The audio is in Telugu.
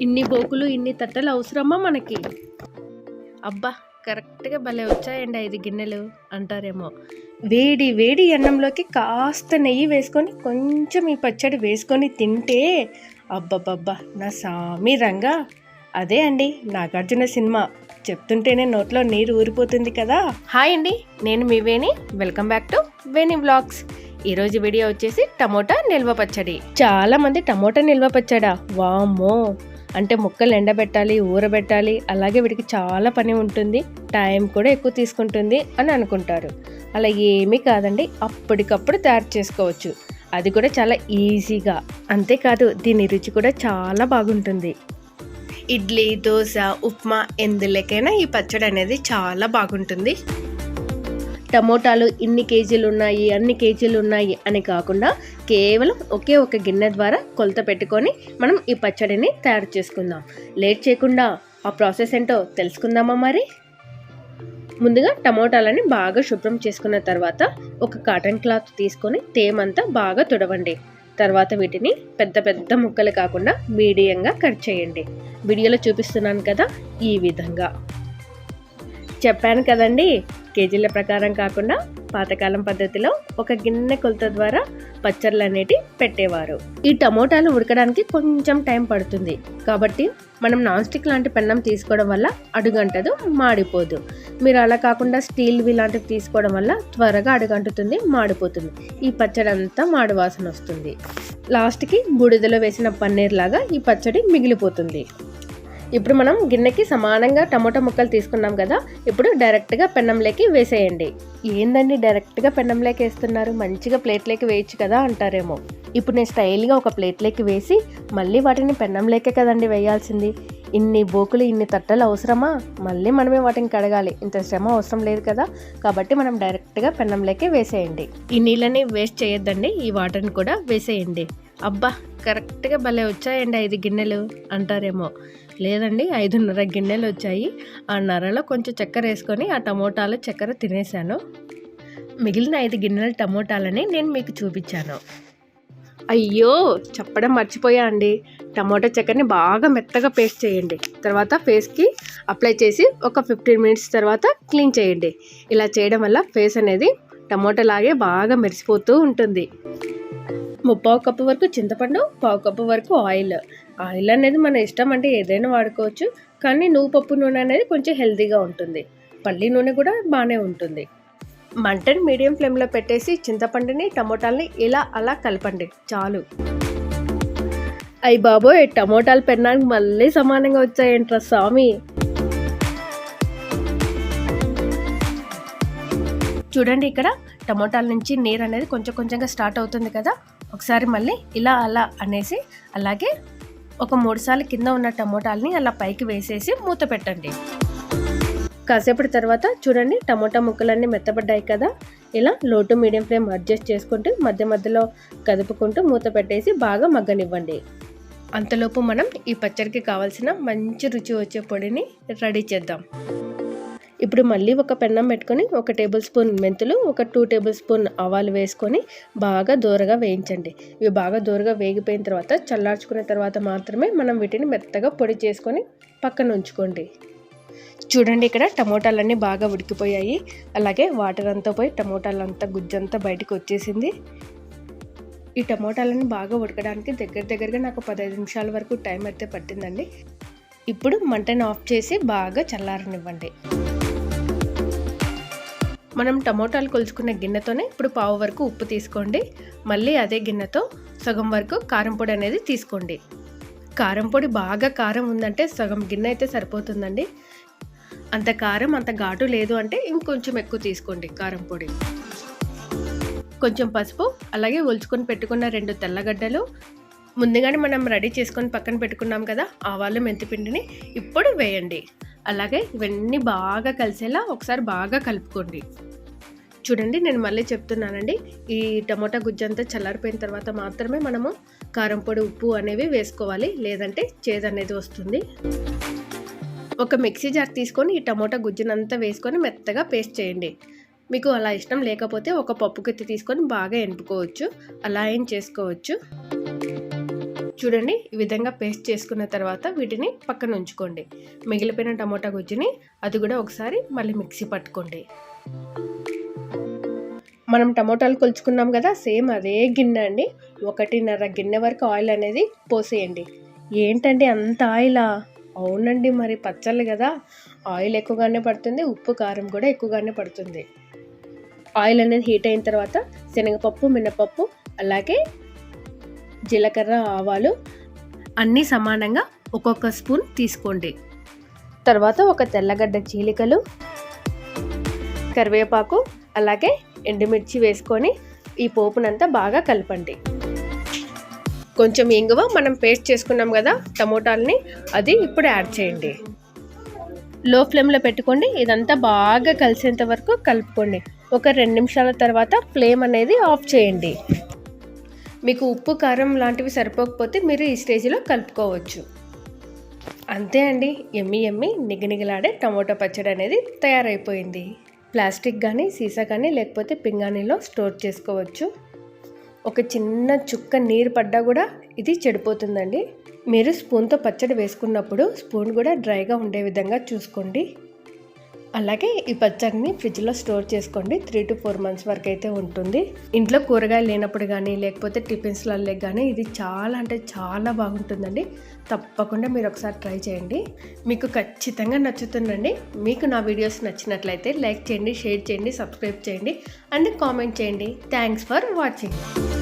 ఇన్ని బోకులు ఇన్ని తట్టలు అవసరమా మనకి? అబ్బా కరెక్ట్గా భలే వచ్చాయండి ఐదు గిన్నెలు అంటారేమో. వేడి వేడి అన్నంలోకి కాస్త నెయ్యి వేసుకొని కొంచెం ఈ పచ్చడి వేసుకొని తింటే అబ్బబ్బబ్బా నా సామి రంగా. అదే అండి నాగార్జున సినిమా. చెప్తుంటేనే నోట్లో నీరు ఊరిపోతుంది కదా. హాయ్ అండి నేను మీ Veni. Welcome back to Veni vlogs ఈరోజు వీడియో వచ్చేసి టమోటా నిల్వ పచ్చడి. చాలా మంది టమోటా నిల్వ పచ్చడా? వామ్మో! అంటే ముక్కలు ఎండబెట్టాలి ఊరబెట్టాలి అలాగే వీటికి చాలా పని ఉంటుంది టైం కూడా ఎక్కువ తీసుకుంటుంది అని అనుకుంటారు. అలా ఏమీ కాదండి అప్పటికప్పుడు తయారు చేసుకోవచ్చు. అది కూడా చాలా ఈజీగా. అంతేకాదు దీని రుచి కూడా చాలా బాగుంటుంది. ఇడ్లీ దోశ ఉప్మా ఎందులోకైనా ఈ పచ్చడి అనేది చాలా బాగుంటుంది. టమోటాలు ఇన్ని కేజీలు ఉన్నాయి అన్ని కేజీలు ఉన్నాయి అని కాకుండా కేవలం ఒకే ఒక గిన్నె ద్వారా కొలత పెట్టుకొని మనం ఈ పచ్చడిని తయారు చేసుకుందాం. లేట్ చేయకుండా ఆ ప్రాసెస్ ఏంటో తెలుసుకుందామా మరి? ముందుగా టమోటాలని బాగా శుభ్రం చేసుకున్న తర్వాత ఒక కాటన్ క్లాత్ తీసుకొని తేమంతా బాగా తుడవండి. తర్వాత వీటిని పెద్ద పెద్ద ముక్కలు కాకుండా మీడియంగా కట్ చేయండి. వీడియోలో చూపిస్తున్నాను కదా ఈ విధంగా. చెప్పాను కదండి. కేజీల ప్రకారం కాకుండా పాతకాలం పద్ధతిలో ఒక గిన్నె కొలత ద్వారా పచ్చళ్ళు అనేటి పెట్టేవారు. ఈ టమోటాలు ఉడకడానికి కొంచెం టైం పడుతుంది. కాబట్టి మనం నాన్ స్టిక్ లాంటి పెన్నం తీసుకోవడం వల్ల అడుగంటదు మాడిపోదు. మీరు అలా కాకుండా స్టీల్వి లాంటివి తీసుకోవడం వల్ల త్వరగా అడుగంటుతుంది మాడిపోతుంది. ఈ పచ్చడి అంతా మాడు వాసన వస్తుంది. లాస్ట్కి బూడిదలో వేసిన పన్నీర్ లాగా ఈ పచ్చడి మిగిలిపోతుంది. ఇప్పుడు మనం గిన్నెకి సమానంగా టమోటా ముక్కలు తీసుకున్నాం కదా ఇప్పుడు డైరెక్ట్గా పెన్నంలోకి వేసేయండి. ఏందండి డైరెక్ట్గా పెన్నంలోకి వేస్తున్నారు? మంచిగా ప్లేట్లోకి వేయచ్చు కదా అంటారేమో. ఇప్పుడు నేను స్టైల్గా ఒక ప్లేట్లోకి వేసి మళ్ళీ వాటిని పెన్నంలోకే కదండి వేయాల్సింది? ఇన్ని బోకులు ఇన్ని తట్టలు అవసరమా? మళ్ళీ మనమే వాటిని కడగాలి. ఇంత శ్రమ అవసరం లేదు కదా? కాబట్టి మనం డైరెక్ట్గా పెన్నంలోకి వేసేయండి. ఈ నీళ్ళని వేస్ట్ చేయొద్దండి. ఈ వాటర్ని కూడా వేసేయండి. అబ్బా కరెక్ట్గా భలే వచ్చాయండి ఐదు గిన్నెలు అంటారేమో. లేదండి ఐదున్నర గిన్నెలు వచ్చాయి. ఆ నరలో కొంచెం చక్కెర వేసుకొని ఆ టమోటాలు చక్కెర తినేసాను. మిగిలిన ఐదు గిన్నెల టమోటాలని నేను మీకు చూపించాను. అయ్యో! చెప్పడం మర్చిపోయా అండి. టమోటా చక్కెరని బాగా మెత్తగా పేస్ట్ చేయండి. తర్వాత ఫేస్కి అప్లై చేసి ఒక ఫిఫ్టీన్ మినిట్స్ తర్వాత క్లీన్ చేయండి. ఇలా చేయడం వల్ల ఫేస్ అనేది టమోటా లాగే బాగా మెరిసిపోతూ ఉంటుంది. ముప్పావు కప్పు వరకు చింతపండు పావు కప్పు వరకు ఆయిల్. ఆయిల్ అనేది మన ఇష్టం అంటే ఏదైనా వాడుకోవచ్చు కానీ నువ్వు పప్పు నూనె అనేది కొంచెం హెల్తీగా ఉంటుంది. పల్లి నూనె కూడా బాగానే ఉంటుంది. మంటని మీడియం ఫ్లేమ్లో పెట్టేసి చింతపండుని టమోటాలని ఇలా అలా కలపండి. చాలు. అయ్యి బాబోయ్ టమోటాలు పెన్నానికి మళ్ళీ సమానంగా వచ్చాయంట్రా స్వామి? చూడండి ఇక్కడ టమోటాల నుంచి నీరు అనేది కొంచెం కొంచెంగా స్టార్ట్ అవుతుంది కదా? ఒకసారి మళ్ళీ ఇలా అలా అనేసి అలాగే ఒక మూడు సార్లు కింద ఉన్న టమోటాలని అలా పైకి వేసేసి మూత పెట్టండి. కాసేపటి తర్వాత చూడండి టమోటా ముక్కలన్నీ మెత్తబడ్డాయి కదా? ఇలా లో టు మీడియం ఫ్లేమ్ అడ్జస్ట్ చేసుకుంటూ మధ్య మధ్యలో కదుపుకుంటూ మూత పెట్టేసి బాగా మగ్గనివ్వండి. అంతలోపు మనం ఈ పచ్చడికి కావాల్సిన మంచి రుచి వచ్చే పొడిని రెడీ చేద్దాం. ఇప్పుడు మళ్ళీ ఒక పెన్నం పెట్టుకొని ఒక టేబుల్ స్పూన్ మెంతులు ఒక టూ టేబుల్ స్పూన్ ఆవాలు వేసుకొని బాగా దూరగా వేయించండి. ఇవి బాగా దూరగా వేగిపోయిన తర్వాత చల్లార్చుకున్న తర్వాత మాత్రమే మనం వీటిని మెత్తగా పొడి చేసుకొని పక్కన ఉంచుకోండి. చూడండి ఇక్కడ టమోటాలన్నీ బాగా ఉడికిపోయాయి. అలాగే వాటర్ అంతా పోయి టమోటాలంతా గుజ్జంతా బయటకు వచ్చేసింది. ఈ టమోటాలన్నీ బాగా ఉడకడానికి దగ్గర దగ్గరగా నాకు పదహైదు నిమిషాల వరకు టైం అయితే పట్టిందండి. ఇప్పుడు మంటను ఆఫ్ చేసి బాగా చల్లారనివ్వండి. మనం టమోటాలు కొలుచుకున్న గిన్నెతోనే ఇప్పుడు పావు వరకు ఉప్పు తీసుకోండి. మళ్ళీ అదే గిన్నెతో సగం వరకు కారం పొడి అనేది తీసుకోండి. కారం పొడి బాగా కారం ఉందంటే సగం గిన్నె అయితే సరిపోతుందండి. అంత కారం అంత ఘాటు లేదు అంటే ఇంకొంచెం ఎక్కువ తీసుకోండి కారం పొడి. కొంచెం పసుపు అలాగే ఒలుచుకొని పెట్టుకున్న రెండు తెల్లగడ్డలు ముందుగానే మనం రెడీ చేసుకొని పక్కన పెట్టుకున్నాం కదా ఆవాలు మెంతిపిండిని ఇప్పుడు వేయండి. అలాగే ఇవన్నీ బాగా కలిసేలా ఒకసారి బాగా కలుపుకోండి. చూడండి నేను మళ్ళీ చెప్తున్నానండి. ఈ టమోటా గుజ్జంతా చల్లారిపోయిన తర్వాత మాత్రమే మనము కారం పొడి ఉప్పు అనేవి వేసుకోవాలి. లేదంటే చేదు అనేది వస్తుంది. ఒక మిక్సీ జార్ తీసుకొని ఈ టమోటా గుజ్జునంతా వేసుకొని మెత్తగా పేస్ట్ చేయండి. మీకు అలా ఇష్టం లేకపోతే ఒక పప్పు గిత్తి తీసుకొని బాగా ఎంపుకోవచ్చు. అలా ఏం చేసుకోవచ్చు. చూడండి ఈ విధంగా పేస్ట్ చేసుకున్న తర్వాత వీటిని పక్కన ఉంచుకోండి. మిగిలిపోయిన టమోటా గుజ్జుని అది కూడా ఒకసారి మళ్ళీ మిక్సీ పట్టుకోండి. మనం టమోటాలు కొలుచుకున్నాం కదా సేమ్ అదే గిన్నె అండి. ఒకటిన్నర గిన్నె వరకు ఆయిల్ అనేది పోసేయండి. ఏంటండి అంత ఆయిలా? అవునండి మరి పచ్చళ్ళు కదా. ఆయిల్ ఎక్కువగానే పడుతుంది ఉప్పు కారం కూడా ఎక్కువగానే పడుతుంది. ఆయిల్ అనేది హీట్ అయిన తర్వాత శనగపప్పు మినపప్పు అలాగే జీలకర్ర ఆవాలు అన్నీ సమానంగా ఒక్కొక్క స్పూన్ తీసుకోండి. తర్వాత ఒక తెల్లగడ్డ చీలికలు కరివేపాకు అలాగే ఎండుమిర్చి వేసుకొని ఈ పోపునంతా బాగా కలపండి. కొంచెం ఇంగువ మనం పేస్ట్ చేసుకున్నాం కదా టమోటాలని అది ఇప్పుడు యాడ్ చేయండి. లో ఫ్లేమ్లో పెట్టుకోండి ఇదంతా బాగా కలిసేంత వరకు కలుపుకోండి. ఒక రెండు నిమిషాల తర్వాత ఫ్లేమ్ అనేది ఆఫ్ చేయండి. మీకు ఉప్పు కారం లాంటివి సరిపోకపోతే మీరు ఈ స్టేజ్లో కలుపుకోవచ్చు. అంతే అండి ఎమ్మి ఎమ్మి నిగనిగలాడే టమోటా పచ్చడి అనేది తయారైపోయింది. ప్లాస్టిక్ కానీ సీసా కానీ లేకపోతే పింగాణిలో స్టోర్ చేసుకోవచ్చు. ఒక చిన్న చుక్క నీరు పడ్డా కూడా ఇది చెడిపోతుందండి. మీరు స్పూన్తో పచ్చడి వేసుకున్నప్పుడు స్పూన్ కూడా డ్రైగా ఉండే విధంగా చూసుకోండి. అలాగే ఈ పచ్చడిని ఫ్రిడ్జ్లో స్టోర్ చేసుకోండి. త్రీ టు ఫోర్ మంత్స్ వరకు అయితే ఉంటుంది. ఇంట్లో కూరగాయలు లేనప్పుడు కానీ లేకపోతే టిఫిన్స్లలో కానీ ఇది చాలా అంటే చాలా బాగుంటుందండి. తప్పకుండా మీరు ఒకసారి ట్రై చేయండి. మీకు ఖచ్చితంగా నచ్చుతుందండి. మీకు నా వీడియోస్ నచ్చినట్లయితే లైక్ చేయండి షేర్ చేయండి సబ్స్క్రైబ్ చేయండి. అండ్ కామెంట్ చేయండి. Thanks for watching.